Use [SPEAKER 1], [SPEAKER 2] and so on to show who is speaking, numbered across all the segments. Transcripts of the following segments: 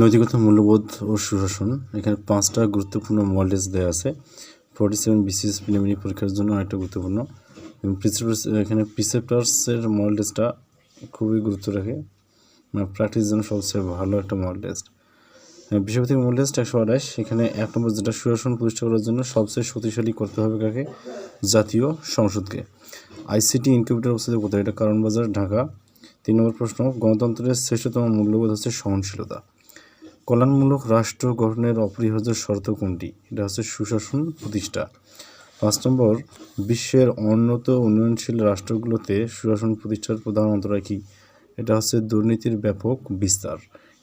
[SPEAKER 1] নৈতিকত মূল্যবোধ ও সুশাসন। এখানে পাঁচটা গুরুত্বপূর্ণ মডেলস দেওয়া আছে। ফর্টি সেভেন বিসিএস প্রিলিমিনারি পরীক্ষার জন্য অনেকটা গুরুত্বপূর্ণ। এখানে প্রিসেপ্টার্সের মডেল টেস্টটা খুবই গুরুত্ব রাখে। মানে প্র্যাকটিসের জন্য সবচেয়ে ভালো একটা মডেল টেস্ট বিশ্বভিত্তিক মডেল টেস্ট একশো আঠাশ। এখানে এক নম্বর যেটা সুশাসন প্রতিষ্ঠা করার জন্য সবচেয়ে শক্তিশালী করতে হবে কাকে? জাতীয় সংসদকে। আইসিটি ইনকিউবেটর অবস্থিত কোথায়? এটা কারণ বাজার, ঢাকা। তিন নম্বর প্রশ্ন, গণতন্ত্রের শ্রেষ্ঠতম মূল্যবোধ হচ্ছে সহনশীলতা। কল্যাণমূলক রাষ্ট্র গঠনের অপরিহার্য শর্ত কোনটি? এটা হচ্ছে সুশাসন প্রতিষ্ঠা। পাঁচ নম্বর, বিশ্বের উন্নত উন্নয়নশীল রাষ্ট্রগুলোতে সুশাসন প্রতিষ্ঠার প্রধান অন্তরায় কী? এটা হচ্ছে দুর্নীতির ব্যাপক বিস্তার।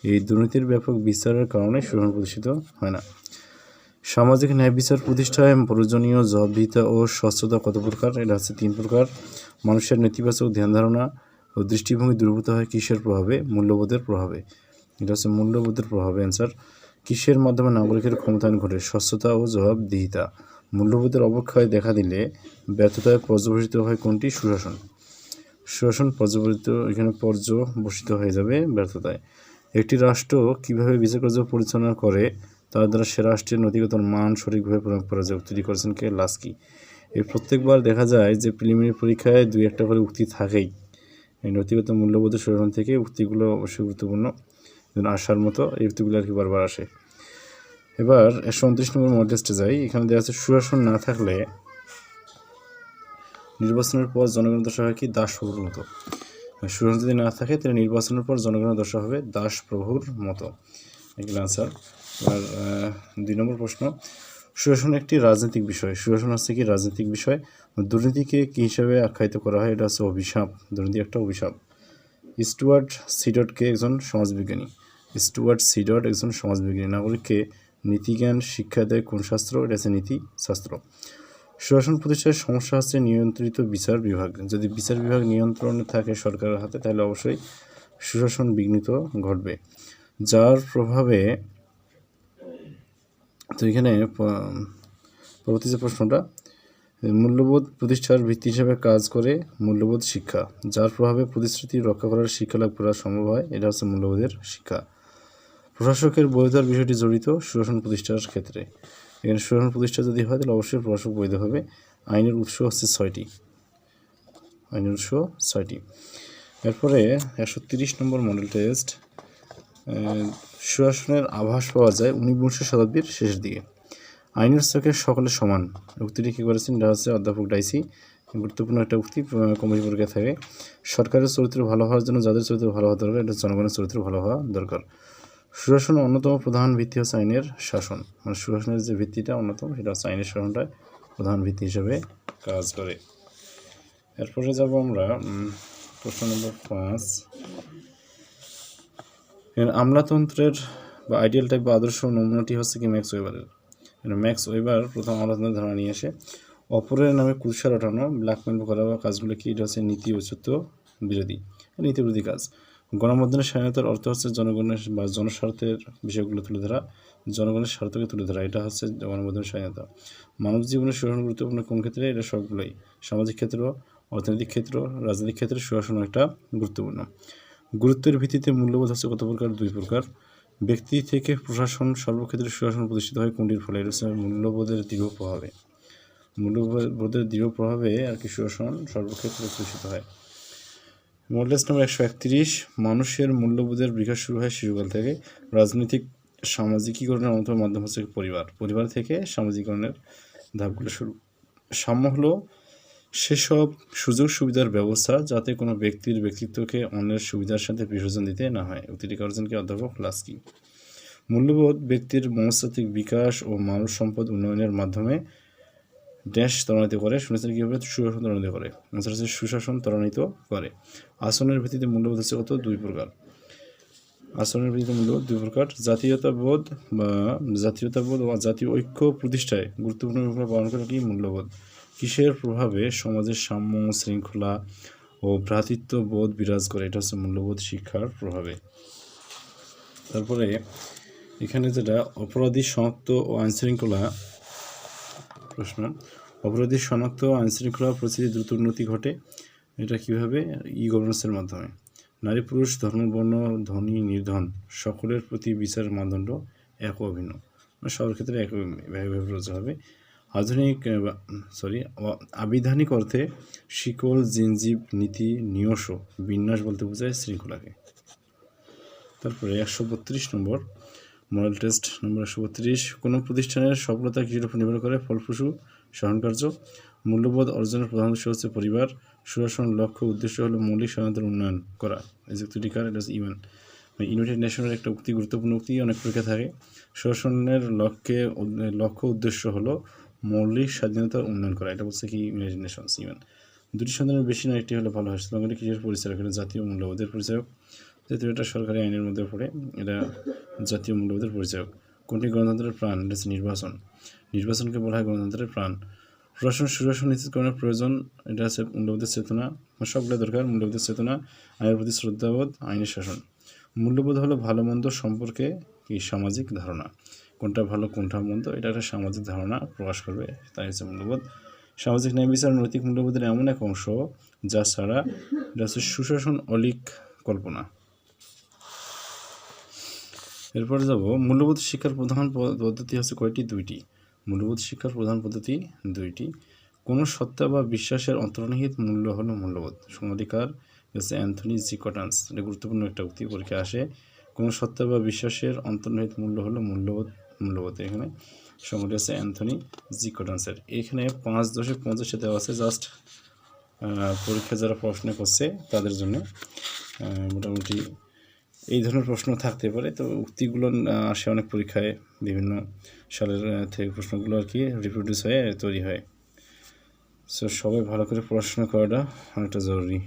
[SPEAKER 1] এই দুর্নীতির ব্যাপক বিস্তারের কারণে সুশাসন প্রতিষ্ঠিত হয় না। সামাজিক ন্যায় বিচার প্রতিষ্ঠায় প্রয়োজনীয় জবাবদিহিতা ও স্বচ্ছতা কত প্রকার? এটা হচ্ছে তিন প্রকার। মানুষের নেতিবাচক ধ্যান ধারণা ও দৃষ্টিভঙ্গি দুর্বৃত হয় কিসের প্রভাবে? মূল্যবোধের প্রভাবে। এটা হচ্ছে মূল্যবোধের প্রভাবে অ্যান্সার কিসের মাধ্যমে নাগরিকের ক্ষমতায়ন ঘটে? স্বচ্ছতা ও জবাবদিহিতা। মূল্যবোধের অবক্ষয় দেখা দিলে ব্যর্থতায় পর্যবসিত হয় কোনটি? সুশাসন। সুশাসন পর্যবসিত, এখানে পর্যবসিত হয়ে যাবে ব্যর্থতায়। একটি রাষ্ট্র কীভাবে বিচার কার্য পরিচালনা করে? তার দ্বারা সে রাষ্ট্রের নৈতিকতার মান সঠিকভাবে প্রয়োগ করা যায় উক্তি করেছেন কে? লাস্কি। এই প্রত্যেকবার দেখা যায় যে প্রিলিমিনারি পরীক্ষায় দুই একটা করে উক্তি থাকেই। এই নৈতিকত মূল্যবোধের সুশাসন থেকে উক্তিগুলো অবশ্যই গুরুত্বপূর্ণ। যেন আসার মতো এই উক্তিগুলো আর কি বারবার আসে। এবার একশো উনত্রিশ নম্বর মডেলসটা যাই, এখানে দেওয়া আছে সুশাসন না থাকলে নির্বাচনের পর জনগণের দশা হয় কি? দাস প্রভুর মতো। সুশাসন যদি না থাকে, তাহলে নির্বাচনের পর জনগণের দশা হবে দাস প্রভুর মতো। এগুলো আনসার এবার দুই নম্বর প্রশ্ন। সুশাসন একটি রাজনৈতিক বিষয়। সুশাসন হচ্ছে কি? রাজনৈতিক বিষয়। দুর্নীতিকে কী হিসাবে আখ্যায়িত করা হয়? এটা হচ্ছে অভিশাপ। দুর্নীতি একটা অভিশাপ। স্টুয়ার্ট সিডটকে একজন সমাজবিজ্ঞানী। স্টুয়ার্ট সিডট একজন সমাজবিজ্ঞানী। নাগরিককে নীতিজ্ঞান শিক্ষা দেয় কোন শাস্ত্র এটা হচ্ছে নীতি শাস্ত্র সুশাসন প্রতিষ্ঠার সমস্যা হচ্ছে নিয়ন্ত্রিত বিচার বিভাগ। যদি বিচার বিভাগ নিয়ন্ত্রণে থাকে সরকারের হাতে, তাহলে অবশ্যই সুশাসন বিঘ্নিত ঘটবে। যার প্রভাবে তো এখানে পরবর্তী যে প্রশ্নটা, মূল্যবোধ প্রতিষ্ঠার ভিত্তি হিসেবে কাজ করে মূল্যবোধ শিক্ষা। যার প্রভাবে প্রতিশ্রুতি রক্ষা করার শিক্ষা লাভ করা সম্ভব হয়, এটা হচ্ছে মূল্যবোধের শিক্ষা। প্রশাসকের বৈধতার বিষয়টি জড়িত সুশাসন প্রতিষ্ঠার ক্ষেত্রে। এখানে সুশাসন প্রতিষ্ঠা যদি হয়, তাহলে অবশ্যই প্রশাসক বৈধ হবে। আইনের উৎস হচ্ছে ছয়টি। আইনের উৎস ছয়টি। এরপরে একশো তিরিশ নম্বর মডেল টেস্ট সুশাসনের আভাস পাওয়া যায় ঊনবিংশ শতাব্দীর শেষের দিকে। আইনের চোখে সকলে সমান। উক্তিটি কী করেছেন? এটা হচ্ছে অধ্যাপক ডাইসি। গুরুত্বপূর্ণ একটা উক্তি কমিটি পরীক্ষা থাকে। সরকারের চরিত্র ভালো হওয়ার জন্য যাদের চরিত্র ভালো হওয়া দরকার, এটা জনগণের চরিত্র ভালো হওয়া দরকার। সুশাসনের অন্যতম প্রধান ভিত্তি হচ্ছে আইনের শাসন। মানে সুশাসনের যে ভিত্তিটা অন্যতম, সেটা হচ্ছে আইনের শাসনটা প্রধান ভিত্তি হিসেবে কাজ করে। এরপরে যাব আমরা প্রশ্ন নম্বর পাঁচ। আমলাতন্ত্রের বা আইডিয়াল টাইপ বা আদর্শ নমুনাটি হচ্ছে কি ম্যাক্স ওয়েবারের? এখানে ম্যাক্স ওয়েবার প্রথম আমলাতন্ত্রের ধারণা নিয়ে আসে অপরের নামে কুৎসার ওঠানো ব্ল্যাকমেল করা বা কাজগুলো কি? এটা হচ্ছে নীতি ঔচিত্য বিরোধী। নীতি বিরোধী কাজ। গণমাধ্যমের স্বাধীনতার অর্থ হচ্ছে জনগণের বা জনস্বার্থের বিষয়গুলো তুলে ধরা, জনগণের স্বার্থকে তুলে ধরা, এটা হচ্ছে গণমাধ্যমের স্বাধীনতা। মানব জীবনের সুশাসন গুরুত্বপূর্ণ কোন ক্ষেত্রে, এটা সবগুলোই। সামাজিক ক্ষেত্র, অর্থনৈতিক ক্ষেত্র, রাজনৈতিক ক্ষেত্রে সুশাসন একটা গুরুত্বপূর্ণ। গুরুত্বের ভিত্তিতে মূল্যবোধ হচ্ছে কত প্রকার? দুই প্রকার। ব্যক্তি থেকে প্রশাসন সর্বক্ষেত্রে সুশাসন প্রতিষ্ঠিত হয় কোনটির ফলে? এটা হচ্ছে মূল্যবোধের দৃঢ় প্রভাবে। মূল্যবোধের দৃঢ় প্রভাবে আর কি সুশাসন সর্বক্ষেত্রে প্রতিষ্ঠিত হয়। মডেলস নম্বর একশো একত্রিশ, মানুষের মূল্যবোধের বিকাশ শুরু হয় শিশুকাল থেকে। রাজনৈতিক সামাজিকীকরণের অন্যতম মাধ্যম হচ্ছে পরিবার। পরিবার থেকে সামাজিকীকরণের ধাপগুলো শুরু। সাম্য হলো সেসব সুযোগ সুবিধার ব্যবস্থা যাতে কোনো ব্যক্তির ব্যক্তিত্বকে অন্যের সুবিধার সাথে বিসর্জন দিতে না হয়। উক্তিটি করেছেনকে অধ্যাপক লাস্কি মূল্যবোধ ব্যক্তির মনস্তাত্ত্বিক বিকাশ ও মানব সম্পদ উন্নয়নের মাধ্যমে ড্যাশ ত্বরান্বিত করে শুনেছেন কীভাবে সুশাসন ত্বরান্বিত করে। আনসার হচ্ছে সুশাসন ত্বরান্বিত করে। আসনের ভিত্তিতে মূল্যবোধ হচ্ছে কত? দুই প্রকার। আসনের ভিত্তিতে মূল্যবোধ দুই প্রকার। জাতীয়তাবোধ বা জাতীয়তাবোধ বা জাতীয় ঐক্য প্রতিষ্ঠায় গুরুত্বপূর্ণ ভূমিকা পালন করে কি মূল্যবোধ? কিসের প্রভাবে সমাজের সাম্য শৃঙ্খলা ও ভ্রাতৃত্ববোধ বিরাজ করে? এটা হচ্ছে মূল্যবোধ শিক্ষার প্রভাবে। তারপরে এখানে যেটা অপরাধী শনাক্ত ও আইনশৃঙ্খলা প্রশ্ন। অপরাধী শনাক্ত ও আইনশৃঙ্খলা পরিস্থিতি দ্রুত উন্নতি ঘটে, এটা কীভাবে? ই গভর্নেন্সের মাধ্যমে। নারী, পুরুষ, ধর্ম, বর্ণ, ধনী, নির্ধন, সকলের প্রতি বিচারের মানদণ্ড এক অভিন্ন মানে সবার ক্ষেত্রে এক একভাবে প্রযোজ্য হবে। আধুনিক সরি আবিধানিক অর্থে শিকল, জিনজিব, নীতি নিয়স বিন্যাস বলতে বোঝায় শৃঙ্খলাকে। তারপরে একশো বত্রিশ নম্বর। মডেল টেস্ট নম্বর একশো বত্রিশ কোনো প্রতিষ্ঠানের সফলতা কিছুর উপর নির্ভর করে ফলপ্রসূ সহনকার্য। মূল্যবোধ অর্জনের প্রধান উৎস হচ্ছে পরিবার। সুশাসন লক্ষ্য উদ্দেশ্য হলো মৌলিক স্বাধীনতার উন্নয়ন করা। উক্তিটিকার এটা হচ্ছে ইউএন ইউনাইটেড নেশনের একটা উক্তি গুরুত্বপূর্ণ উক্তি, অনেক পরীক্ষা থাকে। সুশাসনের লক্ষ্যে লক্ষ্য উদ্দেশ্য হলো মৌলিক স্বাধীনতার উন্নয়ন করা। এটা বলছে কি ইউনাইটেড নেশনস ইউএন দুটি সন্তানের বেশি নয় একটি হলো ভালো হয়। শ্রীলঙ্কাটি কিসের পরিচালক জাতীয় মূল্যবোধের পরিচালক। যেহেতু এটা সরকারি আইনের মধ্যে পড়ে, এটা জাতীয় মূল্যবোধের পরিচালক কোনটি গণতন্ত্রের প্রাণ? এটা হচ্ছে নির্বাচন। নির্বাচনকে বলা হয় গণতন্ত্রের প্রাণ। প্রশাসন, সুশাসন নিশ্চিতকরণের প্রয়োজন, এটা আছে মূল্যবোধের চেতনা। সবগুলো দরকার, মূল্যবোধের চেতনা, আইনের প্রতি শ্রদ্ধাবোধ, আইনের শাসন। মূল্যবোধ হলো ভালো মন্দ সম্পর্কে কি? সামাজিক ধারণা। কোনটা ভালো, কোনটা মন্দ? এটা একটা সামাজিক ধারণা প্রকাশ করবে, তাই হচ্ছে মূল্যবোধ। সামাজিক ন্যায় বিচার, নৈতিক মূল্যবোধের এমন এক অংশ, যা ছাড়া এটা হচ্ছে সুশাসন অলিক কল্পনা। এরপরে যাব, মূল্যবোধ শিক্ষার প্রধান পদ্ধতি হচ্ছে কয়টি? দুইটি। মূল্যবোধ শিক্ষার প্রধান পদ্ধতি, দুইটি। কোনো সত্তা বা বিশ্বাসের অন্তর্নিহিত মূল্য হলো মূল্যবোধ। সমাধিকার হচ্ছে অ্যান্থনি জি কটান্স এটা গুরুত্বপূর্ণ একটা উক্তি পরীক্ষা আসে। কোনো সত্তা বা বিশ্বাসের অন্তর্নিহিত মূল্য হলো মূল্যবোধ মূল্যবোধ এখানে। সময়টি আছে অ্যান্থনি জি কটান্সের এখানে পাঁচ দশক পঞ্চাশে দেওয়া আছে, জাস্ট পরীক্ষা যারা পড়াশোনা করছে তাদের জন্য মোটামুটি এই ধরনের প্রশ্ন থাকতে পারে। তো উক্তিগুলো আসে অনেক পরীক্ষায় বিভিন্ন সালের থেকে প্রশ্নগুলো আর কি রিপ্রোডিউস হয়ে, তৈরি হয়। সো সবাই ভালো করে পড়াশোনা করাটা অনেকটা জরুরি।